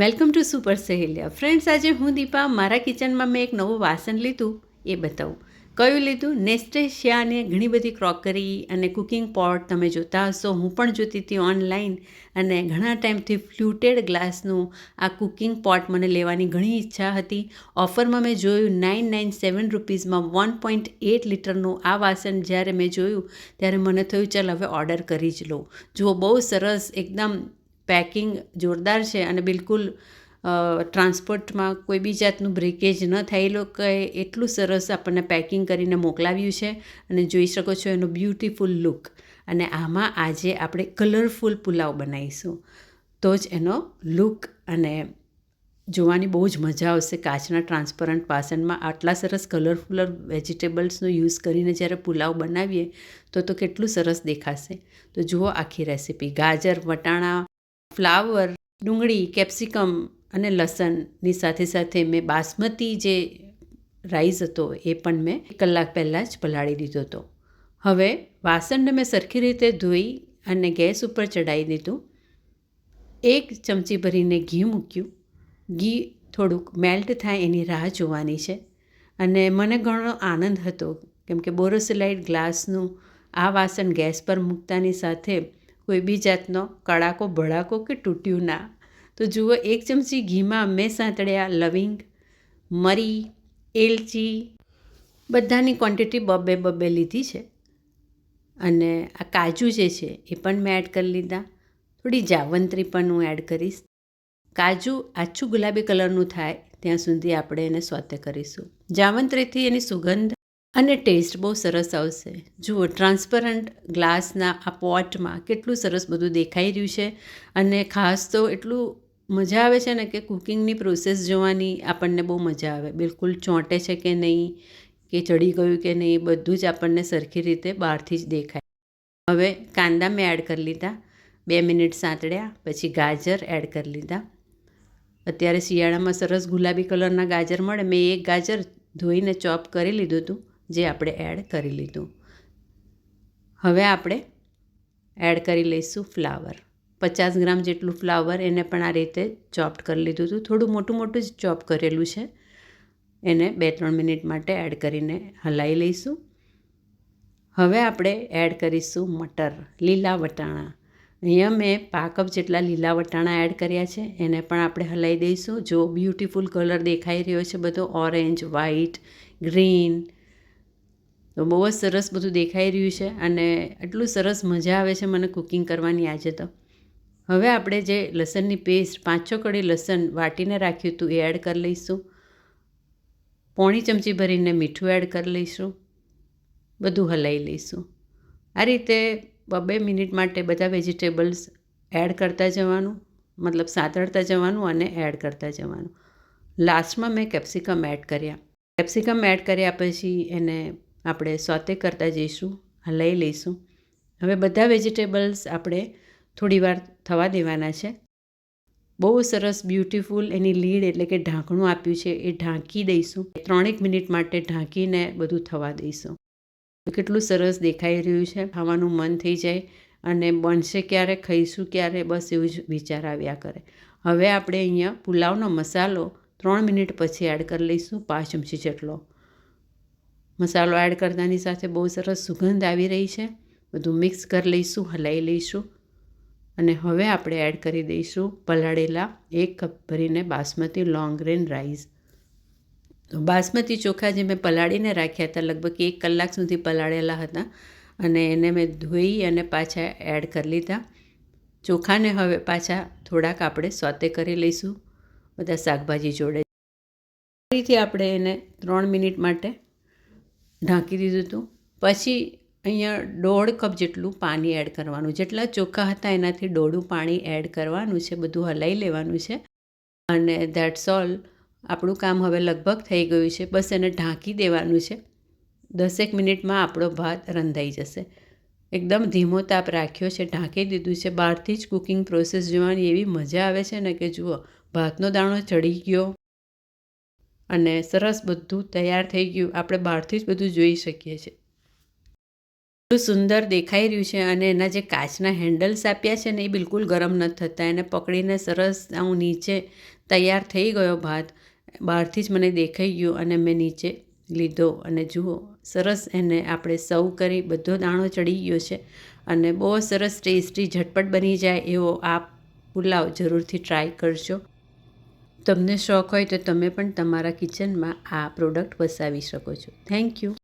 Welcome to super Saheliya. Friends, આજે હું દીપા મારા કિચનમાં મેં એક નવું વાસણ લીધું, એ બતાવું. કયું લીધું? નેસ્ટેશિયાને ઘણી બધી ક્રોકરી અને કુકિંગ પોટ તમે જોતા હશો, હું પણ જોતી હતી ઓનલાઈન અને ઘણા ટાઈમથી ફ્લ્યુટેડ ગ્લાસનું આ કુકિંગ પોટ મને લેવાની ઘણી ઈચ્છા હતી. ઓફરમાં મેં જોયું નાઇન નાઇન સેવન રૂપીઝમાં વન પોઈન્ટ એટ લીટરનું આ વાસણ જ્યારે મેં જોયું, ત્યારે મને થયું, ચાલ, હવે ઓર્ડર કરી જ લઉં જુઓ, બહુ સરસ, એકદમ પેકિંગ જોરદાર છે અને બિલકુલ ટ્રાન્સપોર્ટમાં કોઈ બી જાતનું બ્રેકેજ ન થાય એ લોકોએ એટલું સરસ આપણને પેકિંગ કરીને મોકલાવ્યું છે અને જોઈ શકો છો એનો બ્યુટિફુલ લુક. અને આમાં આજે આપણે કલરફુલ પુલાવ બનાવીશું. તો જ એનો લુક અને જોવાની બહુ જ મજા આવશે કાચના ટ્રાન્સપરન્ટ વાસણમાં આટલા સરસ કલરફુલ વેજીટેબલ્સનો યુઝ કરીને જ્યારે પુલાવ બનાવીએ તો તો કેટલું સરસ દેખાશે. તો જુઓ આખી રેસીપી. ગાજર, વટાણા ફ્લાવર, ડુંગળી, કેપ્સિકમ અને લસણની સાથે સાથે મેં બાસમતી જે રાઈસ હતો એ પણ મેં કલાક પહેલાં જ પલાળી દીધો હતો. હવે વાસણને મેં સરખી રીતે ધોઈ અને ગેસ ઉપર ચડાવી દીધું. એક ચમચી ભરીને ઘી મૂક્યું. ઘી થોડુંક મેલ્ટ થાય એની રાહ જોવાની છે. અને મને ઘણો આનંદ હતો, કેમ કે બોરોસિલાઇડ ગ્લાસનું આ વાસણ ગેસ પર મૂકતાની સાથે કોઈ બી જાતનો કડાકો, ભડાકો કે તૂટ્યું ના. તો જુઓ, એક ચમચી ઘીમાં મેં સાંતળ્યા લવિંગ, મરી, એલચી, બધાની ક્વોન્ટિટી બબે બબે લીધી છે. અને આ કાજુ જે છે, એ પણ મેં એડ કરી લીધા. થોડી જાવંત્રી પણ હું એડ કરીશ. કાજુ આછું ગુલાબી કલરનું થાય, ત્યાં સુધી આપણે એને સોતે કરીશું. જાવંત્રીથી એની સુગંધ અને ટેસ્ટ બહુ સરસ આવશે. જુઓ, ટ્રાન્સપરન્ટ ગ્લાસના આ પોટમાં કેટલું સરસ બધું દેખાઈ રહ્યું છે અને ખાસ તો એટલું મજા આવે છે ને કે કુકિંગની પ્રોસેસ જોવાની આપણને બહુ મજા આવે. બિલકુલ ચોંટે છે કે નહીં, કે ચડી ગયું કે નહીં બધું જ આપણને સરખી રીતે બહારથી જ દેખાય. હવે કાંદા મેં એડ કરી લીધા. બે મિનિટ સાંતળ્યા, પછી ગાજર એડ કરી લીધા. અત્યારે શિયાળામાં સરસ ગુલાબી કલરના ગાજર મળે. મેં એક ગાજર ધોઈને ચોપ કરી લીધું હતું. જે આપણે એડ કરી લીધું. હવે આપણે એડ કરી લઈશું ફ્લાવર પચાસ ગ્રામ જેટલું ફ્લાવર એને પણ આ રીતે ચોપ્ડ કરી લીધું હતું. થોડું મોટું મોટું જ ચોપ કરેલું છે. એને બે ત્રણ મિનિટ માટે એડ કરીને હલાવી લઈશું. હવે આપણે એડ કરીશું મટર, લીલા વટાણા. અહીંયા મેં પાકપ જેટલા લીલા વટાણા એડ કર્યા છે. એને પણ આપણે હલાવી દઈશું. જો બ્યુટિફુલ કલર દેખાઈ રહ્યો છે, બધો ઓરેન્જ વ્હાઈટ ગ્રીન તો બહુ જ સરસ બધું દેખાઈ રહ્યું છે અને એટલું સરસ મજા આવે છે મને કુકિંગ કરવાની આજે તો. હવે આપણે જે લસણની પેસ્ટ પાંચ છ કડી લસણ વાટીને રાખ્યું હતું એ એડ કરી લઈશું. પોણી ચમચી ભરીને મીઠું એડ કરી લઈશું. બધું હલાવી લઈશું. આ રીતે બે મિનિટ માટે બધા વેજીટેબલ્સ એડ કરતા જવાનું, મતલબ સાતળતા જવાનું અને એડ કરતા જવાનું. લાસ્ટમાં મેં કેપ્સિકમ એડ કર્યા. કેપ્સિકમ એડ કર્યા પછી એને આપણે સોતે કરતા જઈશું હલાવી લઈશું. હવે બધા વેજીટેબલ્સ આપણે થોડીવાર થવા દેવાના છે. બહુ સરસ બ્યુટિફુલ એની લીડ એટલે કે ઢાંકણું આપ્યું છે એ ઢાંકી દઈશું. ત્રણેક મિનિટ માટે ઢાંકીને બધું થવા દઈશું. કેટલું સરસ દેખાઈ રહ્યું છે. ખાવાનું મન થઈ જાય અને બનશે ક્યારે, ખાઈશું ક્યારે, બસ એવું જ વિચાર આવ્યા કરે. હવે આપણે અહીંયા પુલાવનો મસાલો ત્રણ મિનિટ પછી એડ કરી લઈશું, પાંચ ચમચી જેટલો. મસાલો એડ કરતાની સાથે બહુ સરસ સુગંધ આવી રહી છે. બધું મિક્સ કરી લઈશું હલાવી લઈશું. અને હવે આપણે એડ કરી દઈશું પલાળેલા એક કપ ભરીને બાસમતી લોંગ ગ્રેન રાઈસ તો બાસમતી ચોખા જે મેં પલાળીને રાખ્યા હતા, લગભગ એક કલાક સુધી પલાળેલા હતા અને એને મેં ધોઈ અને પાછા એડ કરી લીધા. ચોખાને હવે પાછા થોડાક આપણે સોતે કરી લઈશું. બધા શાકભાજી જોડે. ફરીથી આપણે એને ત્રણ મિનિટ માટે ઢાંકી દીધું હતું. પછી અહીંયા દોઢ કપ જેટલું પાણી એડ કરવાનું. જેટલા ચોખ્ખા હતા એનાથી દોઢું પાણી એડ કરવાનું છે. બધું હલાવી લેવાનું છે. અને દેટ્સ ઓલ આપણું કામ હવે લગભગ થઈ ગયું છે. બસ એને ઢાંકી દેવાનું છે. દસેક મિનિટમાં આપણો ભાત રંધાઈ જશે. એકદમ ધીમો તાપ રાખ્યો છે. ઢાંકી દીધું છે. બહારથી જ કુકિંગ પ્રોસેસ જોવાની એવી મજા આવે છે ને કે જુઓ, ભાતનો દાણો ચડી ગયો. અને સરસ બધું તૈયાર થઈ ગયું. આપણે બહારથી જ બધું જોઈ શકીએ છીએ. એટલું સુંદર દેખાઈ રહ્યું છે અને એના જે કાચના હેન્ડલ્સ આપ્યા છે ને એ બિલકુલ ગરમ નથી થતા. એને પકડીને સરસ હું નીચે તૈયાર થઈ ગયો ભાત. બહારથી જ મને દેખાઈ ગયું અને મેં નીચે લીધો. અને જુઓ, સરસ એને આપણે સર્વ કરી, બધો દાણો ચડી ગયો છે અને બહુ સરસ ટેસ્ટી ઝટપટ બની જાય એવો આ પુલાવ જરૂરથી ટ્રાય કરજો. તમને શોખ હોય તો તમે પણ તમારા કિચનમાં આ પ્રોડક્ટ વસાવી શકો છો. Thank you